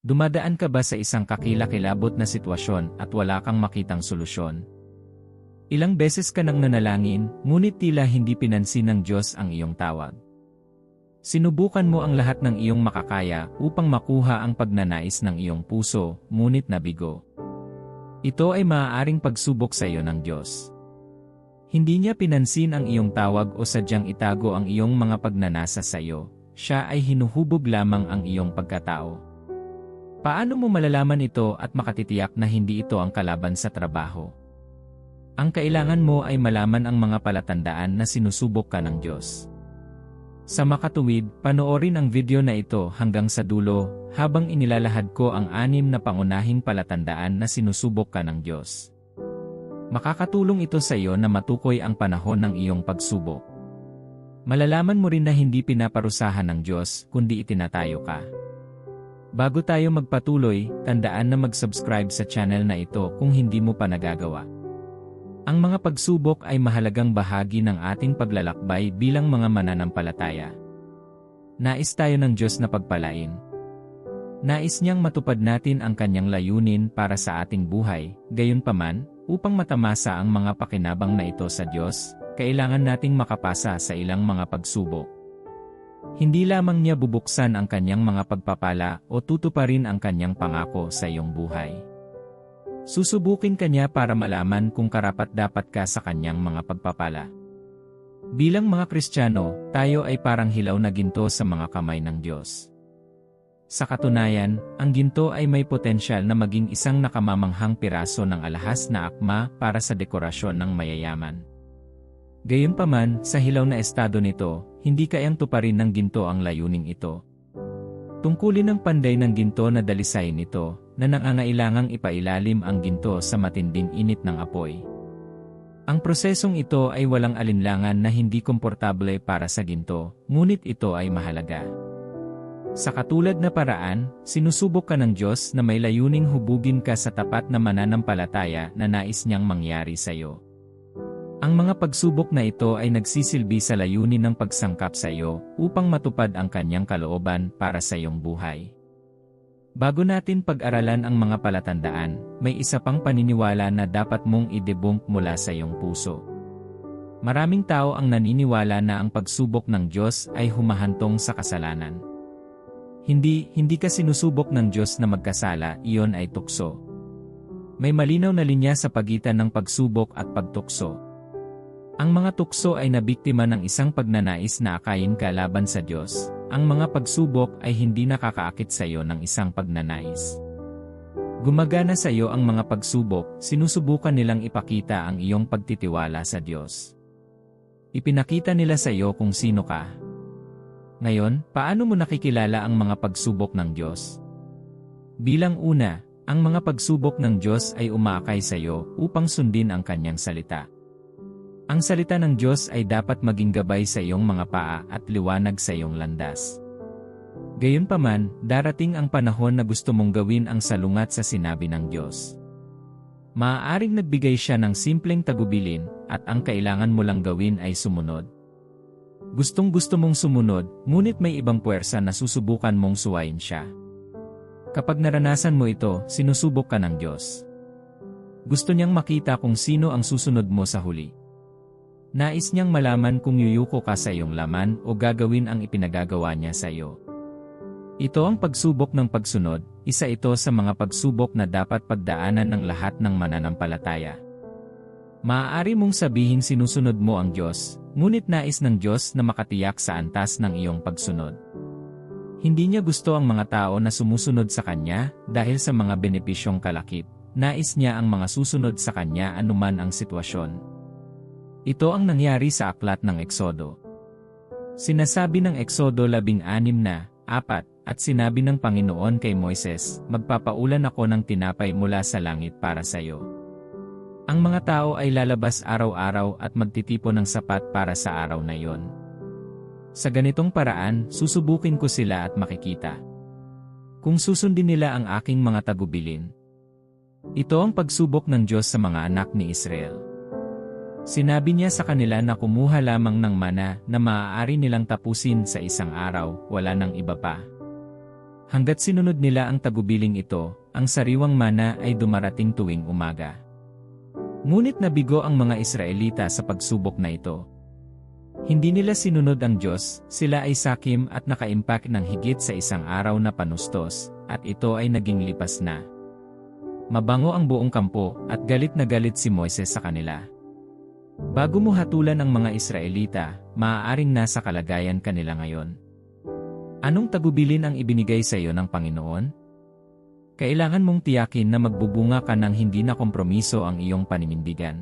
Dumadaan ka ba sa isang kakilakilabot na sitwasyon at wala kang makitang solusyon? Ilang beses ka nang nanalangin, ngunit tila hindi pinansin ng Diyos ang iyong tawag. Sinubukan mo ang lahat ng iyong makakaya upang makuha ang pagnanais ng iyong puso, ngunit nabigo. Ito ay maaaring pagsubok sa iyo ng Diyos. Hindi niya pinansin ang iyong tawag o sadyang itago ang iyong mga pagnanasa sa iyo, siya ay hinuhubog lamang ang iyong pagkatao. Paano mo malalaman ito at makatitiyak na hindi ito ang kalaban sa trabaho? Ang kailangan mo ay malaman ang mga palatandaan na sinusubok ka ng Diyos. Sa makatuwid, panoorin ang video na ito hanggang sa dulo habang inilalahad ko ang anim na pangunahing palatandaan na sinusubok ka ng Diyos. Makakatulong ito sa iyo na matukoy ang panahon ng iyong pagsubok. Malalaman mo rin na hindi pinaparusahan ng Diyos kundi itinatayo ka. Bago tayo magpatuloy, tandaan na mag-subscribe sa channel na ito kung hindi mo pa nagagawa. Ang mga pagsubok ay mahalagang bahagi ng ating paglalakbay bilang mga mananampalataya. Nais tayo ng Diyos na pagpalain. Nais niyang matupad natin ang kanyang layunin para sa ating buhay, gayunpaman, upang matamasa ang mga pakinabang na ito sa Diyos, kailangan nating makapasa sa ilang mga pagsubok. Hindi lamang niya bubuksan ang kanyang mga pagpapala o tutuparin ang kanyang pangako sa iyong buhay. Susubukin kanya para malaman kung karapat-dapat ka sa kanyang mga pagpapala. Bilang mga Kristiyano, tayo ay parang hilaw na ginto sa mga kamay ng Diyos. Sa katunayan, ang ginto ay may potensyal na maging isang nakamamanghang piraso ng alahas na akma para sa dekorasyon ng mayayaman. Gayunpaman, sa hilaw na estado nito, hindi kayang tuparin ng ginto ang layuning ito. Tungkulin ng panday ng ginto na dalisay nito, na nangangailangang ipailalim ang ginto sa matinding init ng apoy. Ang prosesong ito ay walang alinlangan na hindi komportable para sa ginto, ngunit ito ay mahalaga. Sa katulad na paraan, sinusubok ka ng Diyos na may layuning hubugin ka sa tapat na mananampalataya na nais niyang mangyari sa iyo. Ang mga pagsubok na ito ay nagsisilbi sa layunin ng pagsangkap sa iyo upang matupad ang kanyang kalooban para sa iyong buhay. Bago natin pag-aralan ang mga palatandaan, may isa pang paniniwala na dapat mong i-debunk mula sa iyong puso. Maraming tao ang naniniwala na ang pagsubok ng Diyos ay humahantong sa kasalanan. Hindi, hindi ka sinusubok ng Diyos na magkasala, iyon ay tukso. May malinaw na linya sa pagitan ng pagsubok at pagtukso. Ang mga tukso ay nabiktima ng isang pagnanais na akayin ka laban sa Diyos. Ang mga pagsubok ay hindi nakakaakit sa iyo ng isang pagnanais. Gumagana sa iyo ang mga pagsubok, sinusubukan nilang ipakita ang iyong pagtitiwala sa Diyos. Ipinakita nila sa iyo kung sino ka. Ngayon, paano mo nakikilala ang mga pagsubok ng Diyos? Bilang una, ang mga pagsubok ng Diyos ay umakay sa iyo upang sundin ang kanyang salita. Ang salita ng Diyos ay dapat maging gabay sa iyong mga paa at liwanag sa iyong landas. Gayunpaman, darating ang panahon na gusto mong gawin ang salungat sa sinabi ng Diyos. Maaaring nagbigay siya ng simpleng tagubilin, at ang kailangan mo lang gawin ay sumunod. Gustong gusto mong sumunod, ngunit may ibang puwersa na susubukan mong suwayin siya. Kapag naranasan mo ito, sinusubok ka ng Diyos. Gusto niyang makita kung sino ang susunod mo sa huli. Nais niyang malaman kung yuyuko ka sa iyong laman o gagawin ang ipinagagawa niya sa iyo. Ito ang pagsubok ng pagsunod, isa ito sa mga pagsubok na dapat pagdaanan ng lahat ng mananampalataya. Maaari mong sabihin sinusunod mo ang Diyos, ngunit nais ng Diyos na makatiyak sa antas ng iyong pagsunod. Hindi niya gusto ang mga tao na sumusunod sa Kanya dahil sa mga benepisyong kalakip. Nais niya ang mga susunod sa Kanya anuman ang sitwasyon. Ito ang nangyari sa aklat ng Eksodo. Sinasabi ng Eksodo 16 na, apat, at sinabi ng Panginoon kay Moises, magpapaulan ako ng tinapay mula sa langit para sa iyo. Ang mga tao ay lalabas araw-araw at magtitipon ng sapat para sa araw na iyon. Sa ganitong paraan, susubukin ko sila at makikita. Kung susundin nila ang aking mga tagubilin. Ito ang pagsubok ng Diyos sa mga anak ni Israel. Sinabi niya sa kanila na kumuha lamang ng mana na maaari nilang tapusin sa isang araw, wala nang iba pa. Hanggat sinunod nila ang tagubiling ito, ang sariwang mana ay dumarating tuwing umaga. Ngunit nabigo ang mga Israelita sa pagsubok na ito. Hindi nila sinunod ang Diyos, sila ay sakim at nakaimpak ng higit sa isang araw na panustos, at ito ay naging lipas na. Mabango ang buong kampo, at galit na galit si Moises sa kanila. Bago mo hatulan ang mga Israelita, maaaring nasa kalagayan kanila ngayon. Anong tagubilin ang ibinigay sa iyo ng Panginoon? Kailangan mong tiyakin na magbubunga ka ng hindi na kompromiso ang iyong paninindigan.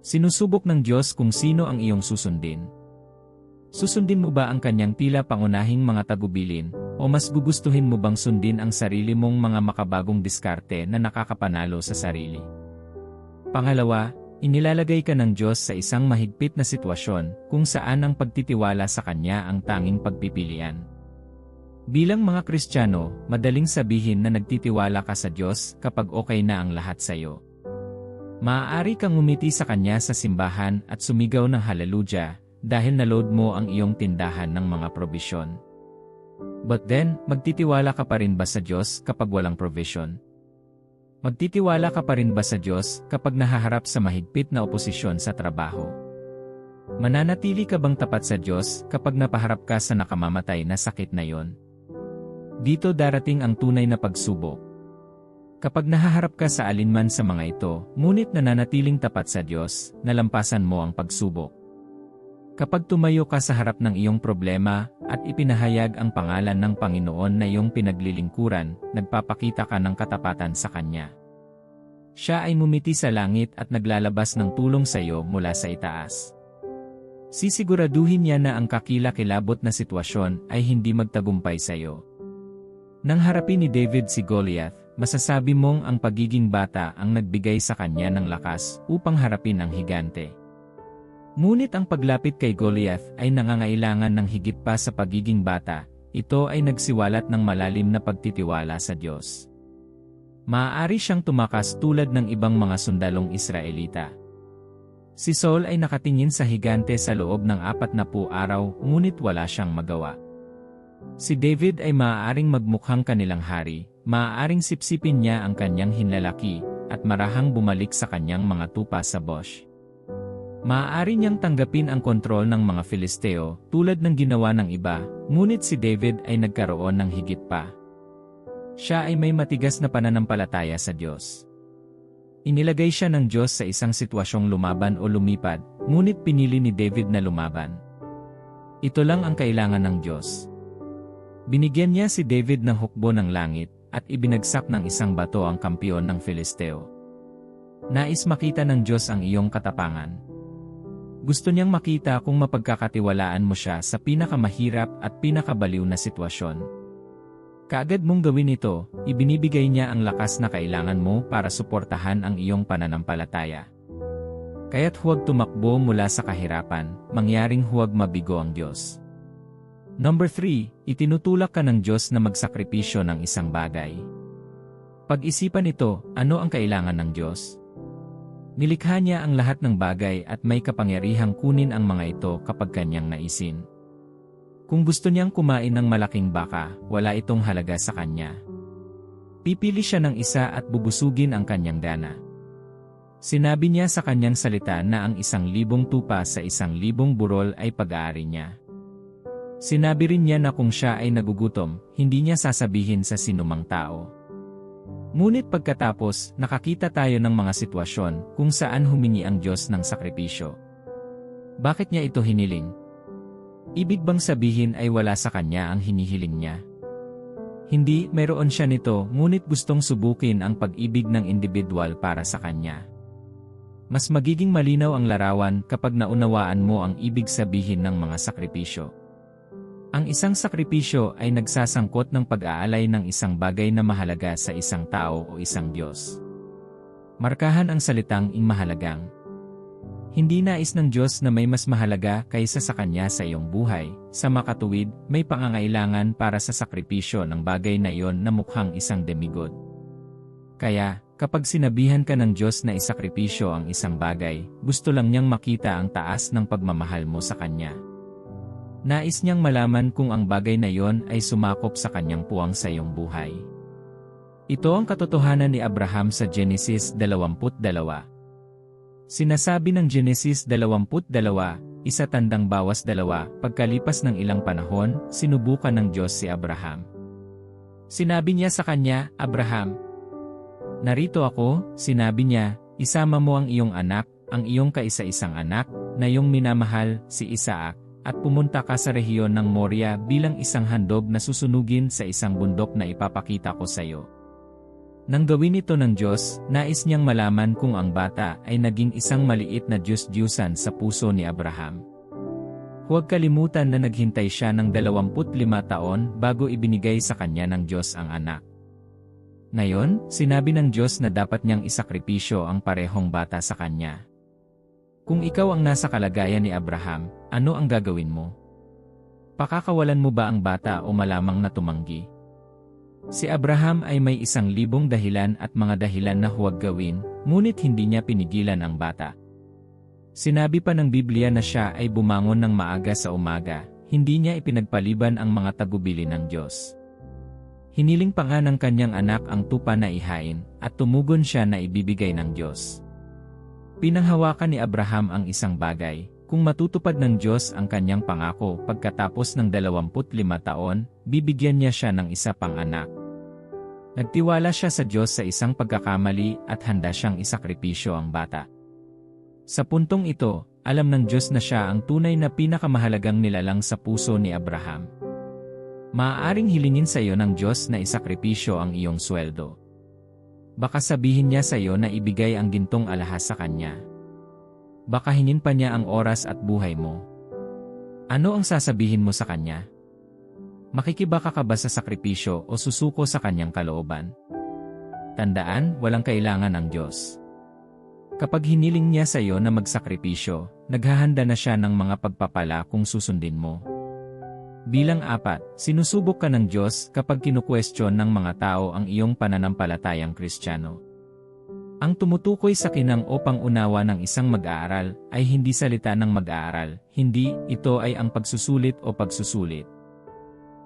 Sinusubok ng Diyos kung sino ang iyong susundin. Susundin mo ba ang kanyang tila pangunahing mga tagubilin, o mas gugustuhin mo bang sundin ang sarili mong mga makabagong diskarte na nakakapanalo sa sarili? Pangalawa, inilalagay ka ng Diyos sa isang mahigpit na sitwasyon kung saan ang pagtitiwala sa Kanya ang tanging pagpipilian. Bilang mga Kristiyano, madaling sabihin na nagtitiwala ka sa Diyos kapag okay na ang lahat sa iyo. Maaari kang umiti sa Kanya sa simbahan at sumigaw ng haleluya dahil naload mo ang iyong tindahan ng mga probisyon. But then, magtitiwala ka pa rin ba sa Diyos kapag walang provision? Magtitiwala ka pa rin ba sa Diyos kapag nahaharap sa mahigpit na oposisyon sa trabaho? Mananatili ka bang tapat sa Diyos kapag napaharap ka sa nakamamatay na sakit na yon? Dito darating ang tunay na pagsubok. Kapag nahaharap ka sa alinman sa mga ito, ngunit nananatiling tapat sa Diyos, nalampasan mo ang pagsubok. Kapag tumayo ka sa harap ng iyong problema at ipinahayag ang pangalan ng Panginoon na iyong pinaglilingkuran, nagpapakita ka ng katapatan sa Kanya. Siya ay mumiti sa langit at naglalabas ng tulong sa iyo mula sa itaas. Sisiguraduhin niya na ang kakila-kilabot na sitwasyon ay hindi magtagumpay sa iyo. Nang harapin ni David si Goliath, masasabi mong ang pagiging bata ang nagbigay sa kanya ng lakas upang harapin ang higante. Ngunit ang paglapit kay Goliath ay nangangailangan ng higit pa sa pagiging bata, ito ay nagsiwalat ng malalim na pagtitiwala sa Diyos. Maaari siyang tumakas tulad ng ibang mga sundalong Israelita. Si Saul ay nakatingin sa higante sa loob ng apat na pu araw ngunit wala siyang magawa. Si David ay maaaring magmukhang kanilang hari, maaaring sipsipin niya ang kanyang hinlalaki, at marahang bumalik sa kanyang mga tupa sa Bosch. Maaari niyang tanggapin ang kontrol ng mga Filisteo tulad ng ginawa ng iba, ngunit si David ay nagkaroon ng higit pa. Siya ay may matigas na pananampalataya sa Diyos. Inilagay siya ng Diyos sa isang sitwasyong lumaban o lumipad, ngunit pinili ni David na lumaban. Ito lang ang kailangan ng Diyos. Binigyan niya si David ng hukbo ng langit, at ibinagsak ng isang bato ang kampiyon ng Filisteo. Nais makita ng Diyos ang iyong katapangan. Gusto niyang makita kung mapagkakatiwalaan mo siya sa pinakamahirap at pinakabaliw na sitwasyon. Kaagad mong gawin ito, ibinibigay niya ang lakas na kailangan mo para suportahan ang iyong pananampalataya. Kaya't huwag tumakbo mula sa kahirapan, mangyaring huwag mabigo ang Diyos. Number 3, itinutulak ka ng Diyos na magsakripisyo ng isang bagay. Pag-isipan ito, ano ang kailangan ng Diyos? Nilikha niya ang lahat ng bagay at may kapangyarihang kunin ang mga ito kapag kanyang naisin. Kung gusto niyang kumain ng malaking baka, wala itong halaga sa kanya. Pipili siya ng isa at bubusugin ang kanyang dana. Sinabi niya sa kanyang salita na ang isang libong tupa sa isang libong burol ay pag-aari niya. Sinabi rin niya na kung siya ay nagugutom, hindi niya sasabihin sa sinumang tao. Ngunit pagkatapos, nakakita tayo ng mga sitwasyon kung saan humingi ang Diyos ng sakripisyo. Bakit niya ito hiniling? Ibig bang sabihin ay wala sa kanya ang hinihiling niya? Hindi, mayroon siya nito ngunit gustong subukin ang pag-ibig ng individual para sa kanya. Mas magiging malinaw ang larawan kapag naunawaan mo ang ibig sabihin ng mga sakripisyo. Ang isang sakripisyo ay nagsasangkot ng pag-aalay ng isang bagay na mahalaga sa isang tao o isang Diyos. Markahan ang salitang ing. Hindi nais ng Diyos na may mas mahalaga kaysa sa Kanya sa iyong buhay, sa makatuwid, may pangangailangan para sa sakripisyo ng bagay na iyon na mukhang isang demigod. Kaya, kapag sinabihan ka ng Diyos na isakripisyo ang isang bagay, gusto lang niyang makita ang taas ng pagmamahal mo sa Kanya. Nais niyang malaman kung ang bagay na yon ay sumakop sa kanyang puwang sa iyong buhay. Ito ang katotohanan ni Abraham sa Genesis 22. Sinasabi ng Genesis 22, isa tandang bawas dalawa, pagkalipas ng ilang panahon, sinubukan ng Diyos si Abraham. Sinabi niya sa kanya, Abraham, Narito ako, sinabi niya, isama mo ang iyong anak, ang iyong kaisa-isang anak, na iyong minamahal, si Isaac, at pumunta ka sa rehiyon ng Moria bilang isang handog na susunugin sa isang bundok na ipapakita ko sa iyo. Nang gawin ito ng Diyos, nais niyang malaman kung ang bata ay naging isang maliit na Diyos-Diyusan sa puso ni Abraham. Huwag kalimutan na naghintay siya ng 25 taon bago ibinigay sa kanya ng Diyos ang anak. Ngayon, sinabi ng Diyos na dapat niyang isakripisyo ang parehong bata sa kanya. Kung ikaw ang nasa kalagayan ni Abraham, ano ang gagawin mo? Pakakawalan mo ba ang bata o malamang na tumanggi? Si Abraham ay may isang libong dahilan at mga dahilan na huwag gawin, ngunit hindi niya pinigilan ang bata. Sinabi pa ng Biblia na siya ay bumangon ng maaga sa umaga, hindi niya ipinagpaliban ang mga tagubili ng Diyos. Hiniling pa nga ng kanyang anak ang tupa na ihain, at tumugon siya na ibibigay ng Diyos. Pinanghawakan ni Abraham ang isang bagay, kung matutupad ng Diyos ang kanyang pangako pagkatapos ng 25 taon, bibigyan niya siya ng isa pang anak. Nagtiwala siya sa Diyos sa isang pagkakamali at handa siyang isakripisyo ang bata. Sa puntong ito, alam ng Diyos na siya ang tunay na pinakamahalagang nilalang sa puso ni Abraham. Maaaring hilingin sa iyo ng Diyos na isakripisyo ang iyong sweldo. Baka sabihin niya sa iyo na ibigay ang gintong alahas sa kanya. Baka hingin pa niya ang oras at buhay mo. Ano ang sasabihin mo sa kanya? Makikibaka ka ba sa sakripisyo o susuko sa kanyang kalooban? Tandaan, walang kailangan ng Diyos. Kapag hiniling niya sa iyo na magsakripisyo, naghahanda na siya ng mga pagpapala kung susundin mo. Bilang apat, sinusubok ka ng Diyos kapag kinukwestiyon ng mga tao ang iyong pananampalatayang Kristiyano. Ang tumutukoy sa kinang o pangunawa ng isang mag-aaral ay hindi salita ng mag-aaral, hindi ito ay ang pagsusulit o pagsusulit.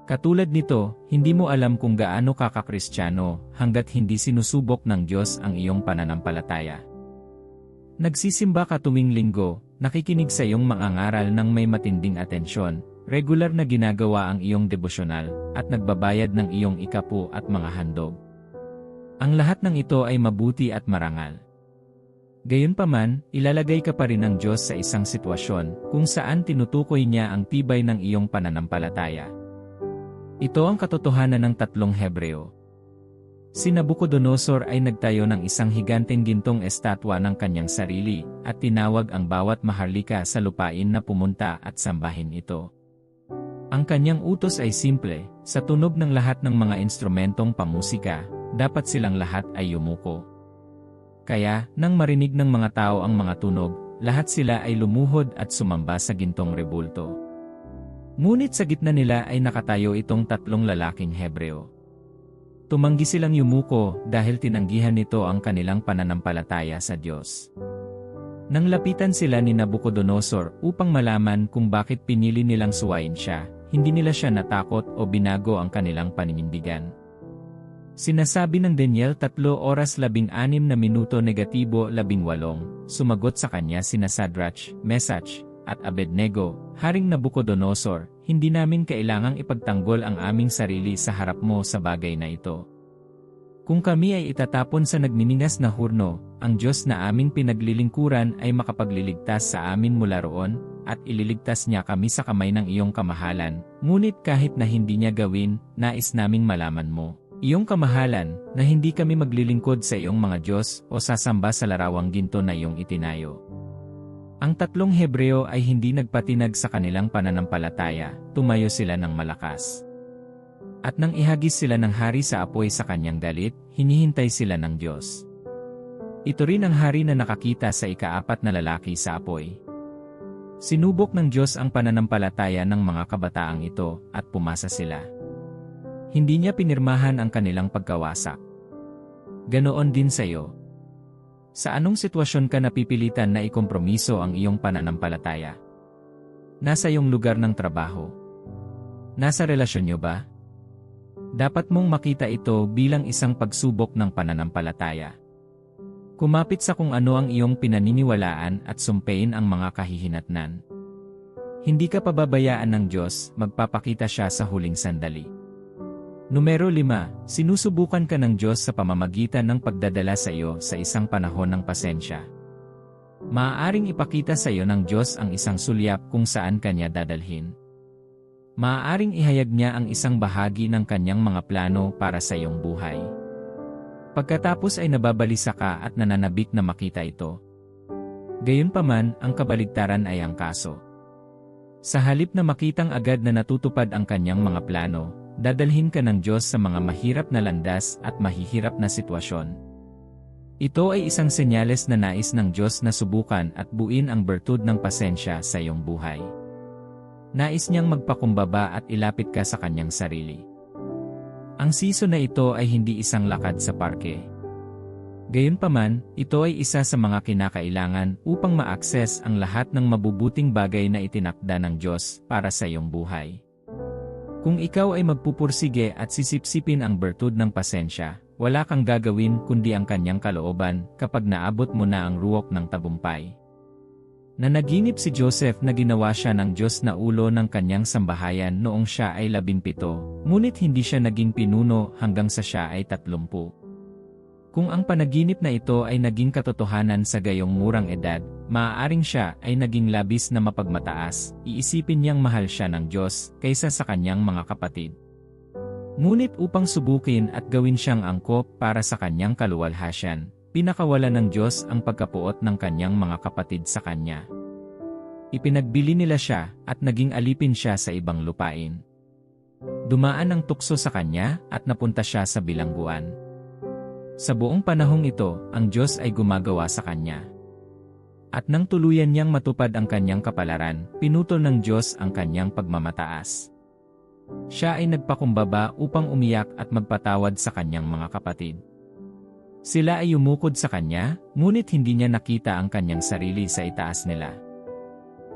Katulad nito, hindi mo alam kung gaano ka kakristyano hanggat hindi sinusubok ng Diyos ang iyong pananampalataya. Nagsisimba ka tuwing linggo, nakikinig sa iyong mga ngaral ng may matinding atensyon, regular na ginagawa ang iyong devosyonal, at nagbabayad ng iyong ikapu at mga handog. Ang lahat ng ito ay mabuti at marangal. Gayunpaman, ilalagay ka pa rin ng Diyos sa isang sitwasyon kung saan tinutukoy niya ang tibay ng iyong pananampalataya. Ito ang katotohanan ng tatlong Hebreo. Si Nabucodonosor ay nagtayo ng isang higanteng gintong estatwa ng kanyang sarili at tinawag ang bawat maharlika sa lupain na pumunta at sambahin ito. Ang kanyang utos ay simple, sa tunog ng lahat ng mga instrumentong pamusika, dapat silang lahat ay yumuko. Kaya, nang marinig ng mga tao ang mga tunog, lahat sila ay lumuhod at sumamba sa gintong rebulto. Ngunit sa gitna nila ay nakatayo itong tatlong lalaking Hebreo. Tumanggi silang yumuko dahil tinanggihan nito ang kanilang pananampalataya sa Diyos. Nang lapitan sila ni Nabucodonosor upang malaman kung bakit pinili nilang suwain siya, hindi nila siya natakot o binago ang kanilang paninindigan. Sinasabi ng Daniel 3 oras 16 na minuto negatibo 18, sumagot sa kanya sina Sadrach, Mesach, at Abednego, Haring Nabucodonosor, hindi namin kailangang ipagtanggol ang aming sarili sa harap mo sa bagay na ito. Kung kami ay itatapon sa nagniningas na hurno, ang Diyos na aming pinaglilingkuran ay makapagliligtas sa amin mula roon, at ililigtas niya kami sa kamay ng iyong kamahalan, ngunit kahit na hindi niya gawin, nais naming malaman mo iyong kamahalan, na hindi kami maglilingkod sa iyong mga Diyos o sasamba sa larawang ginto na iyong itinayo. Ang tatlong Hebreo ay hindi nagpatinag sa kanilang pananampalataya, tumayo sila ng malakas. At nang ihagis sila ng hari sa apoy sa kanyang galit, hinihintay sila ng Diyos. Ito rin ang hari na nakakita sa ikaapat na lalaki sa apoy. Sinubok ng Diyos ang pananampalataya ng mga kabataang ito at pumasa sila. Hindi niya pinirmahan ang kanilang pagkawasak. Ganoon din sa iyo. Sa anong sitwasyon ka napipilitan na ikompromiso ang iyong pananampalataya? Nasa iyong lugar ng trabaho. Nasa relasyon niyo ba? Dapat mong makita ito bilang isang pagsubok ng pananampalataya. Kumapit sa kung ano ang iyong pinaniniwalaan at sumpein ang mga kahihinatnan. Hindi ka pababayaan ng Diyos, magpapakita siya sa huling sandali. Numero 5, sinusubukan ka ng Diyos sa pamamagitan ng pagdadala sa iyo sa isang panahon ng pasensya. Maaaring ipakita sa iyo ng Diyos ang isang sulyap kung saan kanya dadalhin. Maaaring ihayag niya ang isang bahagi ng kanyang mga plano para sa iyong buhay. Pagkatapos ay nababalisa ka at nananabik na makita ito. Gayunpaman, ang kabaligtaran ay ang kaso. Sa halip na makitang agad na natutupad ang kanyang mga plano, dadalhin ka ng Diyos sa mga mahirap na landas at mahihirap na sitwasyon. Ito ay isang senyales na nais ng Diyos na subukan at buin ang bertud ng pasensya sa iyong buhay. Nais niyang magpakumbaba at ilapit ka sa kanyang sarili. Ang season na ito ay hindi isang lakad sa parke. Gayunpaman, ito ay isa sa mga kinakailangan upang ma-access ang lahat ng mabubuting bagay na itinakda ng Diyos para sa iyong buhay. Kung ikaw ay magpupursige at sisipsipin ang bertud ng pasensya, wala kang gagawin kundi ang kanyang kalooban kapag naabot mo na ang ruwok ng tabumpay. Nanaginip si Joseph na ginawa siya ng Diyos na ulo ng kanyang sambahayan noong siya ay labimpito, ngunit hindi siya naging pinuno hanggang sa siya ay tatlumpu. Kung ang panaginip na ito ay naging katotohanan sa gayong murang edad, maaaring siya ay naging labis na mapagmataas, iisipin niyang mahal siya ng Diyos kaysa sa kanyang mga kapatid. Ngunit upang subukin at gawin siyang angkop para sa kanyang kaluwalhasyan, Pinakawala ng Diyos ang pagkapuot ng kanyang mga kapatid sa kanya. Ipinagbili nila siya at naging alipin siya sa ibang lupain. Dumaan ang tukso sa kanya at napunta siya sa bilangguan. Sa buong panahong ito, ang Diyos ay gumagawa sa kanya. At nang tuluyan niyang matupad ang kanyang kapalaran, pinutol ng Diyos ang kanyang pagmamataas. Siya ay nagpakumbaba upang umiyak at magpatawad sa kanyang mga kapatid. Sila ay umukod sa kanya, ngunit hindi niya nakita ang kanyang sarili sa itaas nila.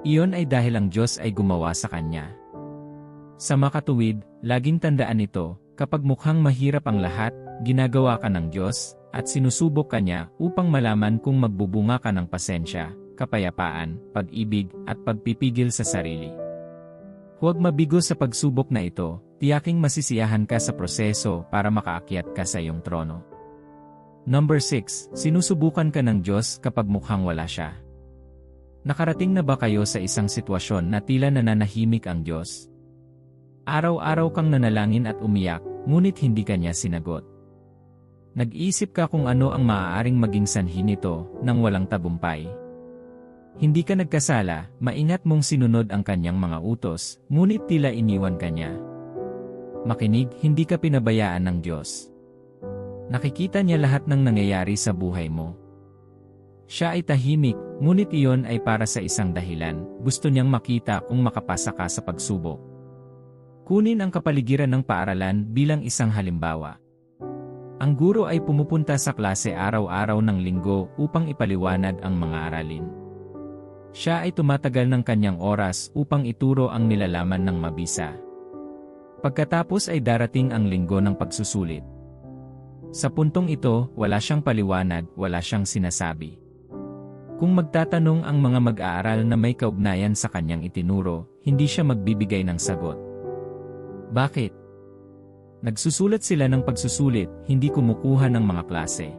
Iyon ay dahil ang Diyos ay gumawa sa kanya. Sa makatuwid, laging tandaan ito, kapag mukhang mahirap ang lahat, ginagawa ka ng Diyos, at sinusubok ka niya upang malaman kung magbubunga ka ng pasensya, kapayapaan, pag-ibig, at pagpipigil sa sarili. Huwag mabigo sa pagsubok na ito, tiyaking masisiyahan ka sa proseso para makaakyat ka sa iyong trono. Number 6. Sinusubukan ka ng Diyos kapag mukhang wala siya. Nakarating na ba kayo sa isang sitwasyon na tila nananahimik ang Diyos? Araw-araw kang nanalangin at umiyak, ngunit hindi ka niya sinagot. Nag-isip ka kung ano ang maaaring maging sanhi nito nang walang tabumpay. Hindi ka nagkasala, maingat mong sinunod ang kanyang mga utos, ngunit tila iniwan ka niya. Makinig, hindi ka pinabayaan ng Diyos. Nakikita niya lahat ng nangyayari sa buhay mo. Siya ay tahimik, ngunit iyon ay para sa isang dahilan, gusto niyang makita kung makapasa ka sa pagsubok. Kunin ang kapaligiran ng paaralan bilang isang halimbawa. Ang guro ay pumupunta sa klase araw-araw ng linggo upang ipaliwanag ang mga aralin. Siya ay tumatagal ng kanyang oras upang ituro ang nilalaman ng mabisa. Pagkatapos ay darating ang linggo ng pagsusulit. Sa puntong ito, wala siyang paliwanag, wala siyang sinasabi. Kung magtatanong ang mga mag-aaral na may kaugnayan sa kanyang itinuro, hindi siya magbibigay ng sagot. Bakit? Nagsusulat sila ng pagsusulit, hindi kumukuha ng mga klase.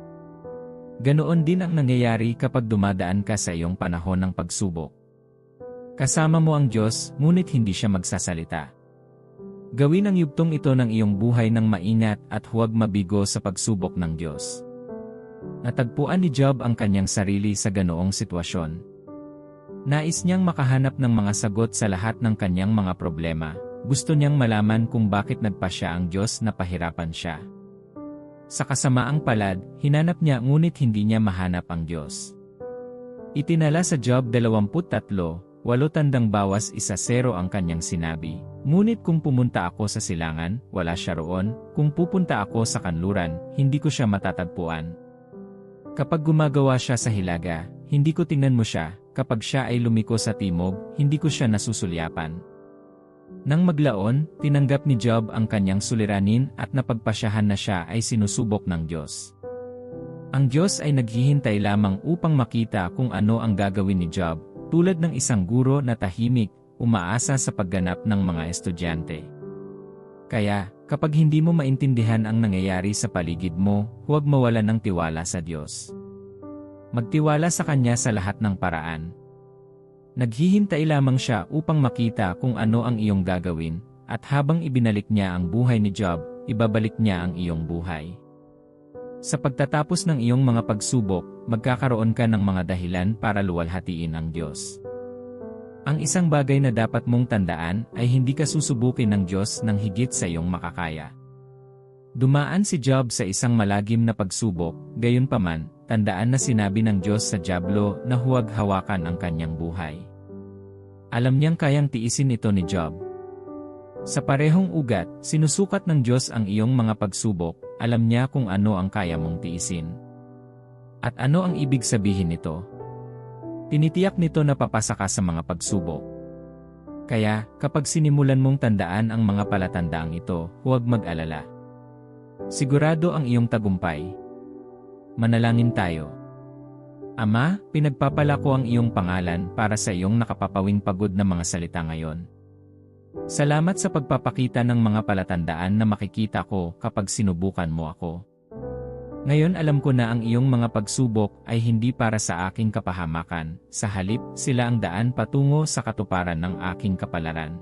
Ganoon din ang nangyayari kapag dumadaan ka sa iyong panahon ng pagsubok. Kasama mo ang Diyos, ngunit hindi siya magsasalita. Gawin ang yugtong ito ng iyong buhay ng maingat at huwag mabigo sa pagsubok ng Diyos. Natagpuan ni Job ang kanyang sarili sa ganoong sitwasyon. Nais niyang makahanap ng mga sagot sa lahat ng kanyang mga problema, gusto niyang malaman kung bakit nagpa siya ang Diyos na pahirapan siya. Sa kasamaang palad, hinanap niya ngunit hindi niya mahanap ang Diyos. Itinala sa Job 23, Walo tandang bawas isa zero ang kanyang sinabi. Ngunit kung pumunta ako sa silangan, wala siya roon. Kung pupunta ako sa kanluran, hindi ko siya matatagpuan. Kapag gumagawa siya sa hilaga, hindi ko tingnan mo siya. kapag siya ay lumiko sa timog, hindi ko siya nasusulyapan. Nang maglaon, tinanggap ni Job ang kanyang suliranin at napagpasyahan na siya ay sinusubok ng Diyos. Ang Diyos ay naghihintay lamang upang makita kung ano ang gagawin ni Job, tulad ng isang guro na tahimik, umaasa sa pagganap ng mga estudyante. Kaya, kapag hindi mo maintindihan ang nangyayari sa paligid mo, huwag mawalan ng tiwala sa Diyos. Magtiwala sa Kanya sa lahat ng paraan. Naghihintay lamang siya upang makita kung ano ang iyong gagawin, at habang ibinalik niya ang buhay ni Job, ibabalik niya ang iyong buhay. Sa pagtatapos ng iyong mga pagsubok, magkakaroon ka ng mga dahilan para luwalhatiin ang Diyos. Ang isang bagay na dapat mong tandaan ay hindi ka susubukin ng Diyos ng higit sa iyong makakaya. Dumaan si Job sa isang malagim na pagsubok, gayunpaman, tandaan na sinabi ng Diyos sa Diablo na huwag hawakan ang kanyang buhay. Alam niyang kayang tiisin ito ni Job. Sa parehong ugat, sinusukat ng Diyos ang iyong mga pagsubok, alam niya kung ano ang kaya mong tiisin. At ano ang ibig sabihin nito? Tinitiyak nito na papasa ka sa mga pagsubok. Kaya, kapag sinimulan mong tandaan ang mga palatandaang ito, huwag mag-alala. Sigurado ang iyong tagumpay. Manalangin tayo. Ama, pinagpapala ko ang iyong pangalan para sa iyong nakapapawing pagod na mga salita ngayon. Salamat sa pagpapakita ng mga palatandaan na makikita ko kapag sinubukan mo ako. Ngayon alam ko na ang iyong mga pagsubok ay hindi para sa aking kapahamakan, sa halip sila ang daan patungo sa katuparan ng aking kapalaran.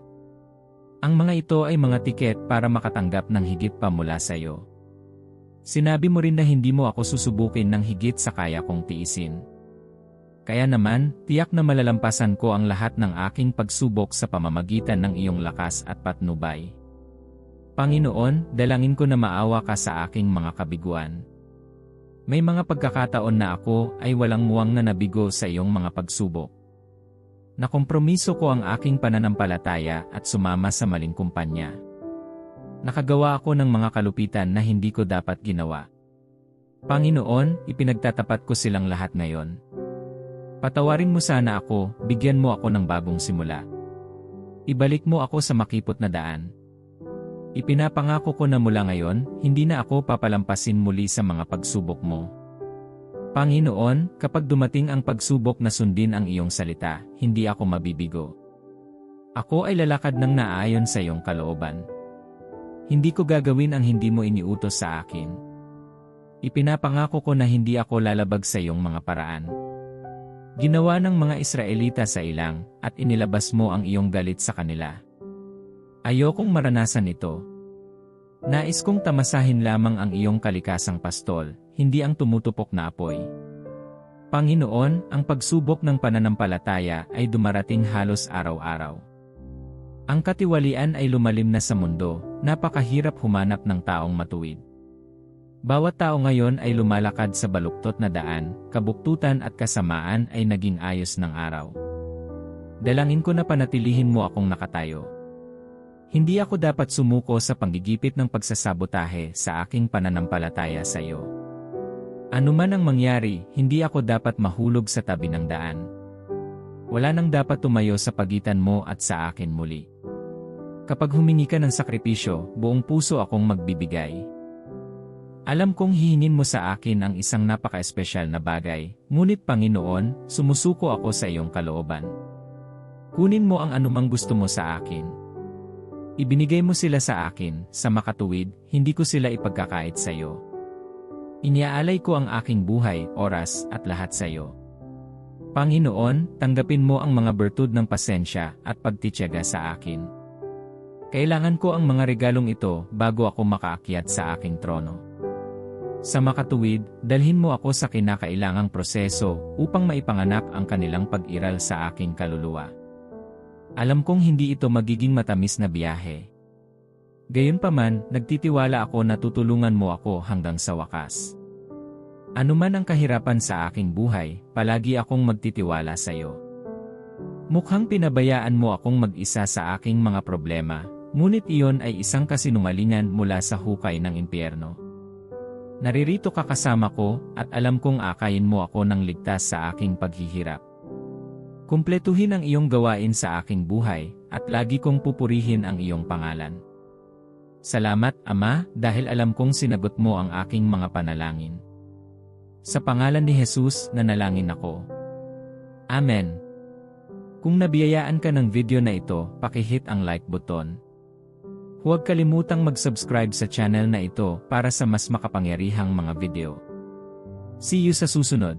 Ang mga ito ay mga tiket para makatanggap ng higit pa mula sa iyo. Sinabi mo rin na hindi mo ako susubukin ng higit sa kaya kong tiisin. Kaya naman, tiyak na malalampasan ko ang lahat ng aking pagsubok sa pamamagitan ng iyong lakas at patnubay. Panginoon, dalangin ko na maawa ka sa aking mga kabiguan. May mga pagkakataon na ako ay walang muwang na nabigo sa iyong mga pagsubok. Nakompromiso ko ang aking pananampalataya at sumama sa maling kumpanya. Nakagawa ako ng mga kalupitan na hindi ko dapat ginawa. Panginoon, ipinagtatapat ko silang lahat ngayon. Patawarin mo sana ako, bigyan mo ako ng bagong simula. Ibalik mo ako sa makipot na daan. Ipinapangako ko na mula ngayon, hindi na ako papalampasin muli sa mga pagsubok mo. Panginoon, kapag dumating ang pagsubok na sundin ang iyong salita, hindi ako mabibigo. Ako ay lalakad ng naayon sa iyong kalooban. Hindi ko gagawin ang hindi mo iniutos sa akin. Ipinapangako ko na hindi ako lalabag sa iyong mga paraan. Ginawa ng mga Israelita sa ilang, at inilabas mo ang iyong galit sa kanila. Ayokong maranasan ito. Nais kong tamasahin lamang ang iyong kalikasang pastol, hindi ang tumutupok na apoy. Panginoon, ang pagsubok ng pananampalataya ay dumarating halos araw-araw. Ang katiwalian ay lumalim na sa mundo, napakahirap humanap ng taong matuwid. Bawat tao ngayon ay lumalakad sa baluktot na daan, kabuktutan at kasamaan ay naging ayos ng araw. Dalangin ko na panatilihin mo akong nakatayo. Hindi ako dapat sumuko sa panggigipit ng pagsasabotahe sa aking pananampalataya sa iyo. Ano man ang mangyari, hindi ako dapat mahulog sa tabi ng daan. Wala nang dapat tumayo sa pagitan mo at sa akin muli. Kapag humingi ka ng sakripisyo, buong puso akong magbibigay. Alam kong hihingin mo sa akin ang isang napaka-espesyal na bagay, ngunit Panginoon, sumusuko ako sa iyong kalooban. Kunin mo ang anumang gusto mo sa akin. Ibinigay mo sila sa akin, sa makatuwid, hindi ko sila ipagkakait sa iyo. Iniaalay ko ang aking buhay, oras, at lahat sa iyo. Panginoon, tanggapin mo ang mga bertud ng pasensya at pagtityaga sa akin. Kailangan ko ang mga regalong ito bago ako makaakyat sa aking trono. Sa makatuwid, dalhin mo ako sa kinakailangang proseso upang maipanganak ang kanilang pag-iral sa aking kaluluwa. Alam kong hindi ito magiging matamis na biyahe. Gayunpaman, nagtitiwala ako na tutulungan mo ako hanggang sa wakas. Ano man ang kahirapan sa aking buhay, palagi akong magtitiwala sa iyo. Mukhang pinabayaan mo akong mag-isa sa aking mga problema, ngunit iyon ay isang kasinungalingan mula sa hukay ng impyerno. Naririto ka kasama ko at alam kong akayin mo ako ng ligtas sa aking paghihirap. Kumpletuhin ang iyong gawain sa aking buhay, at lagi kong pupurihin ang iyong pangalan. Salamat, Ama, dahil alam kong sinagot mo ang aking mga panalangin. Sa pangalan ni Jesus, nanalangin ako. Amen. Kung nabiyayaan ka ng video na ito, pakihit ang like button. Huwag kalimutang mag-subscribe sa channel na ito para sa mas makapangyarihang mga video. See you sa susunod.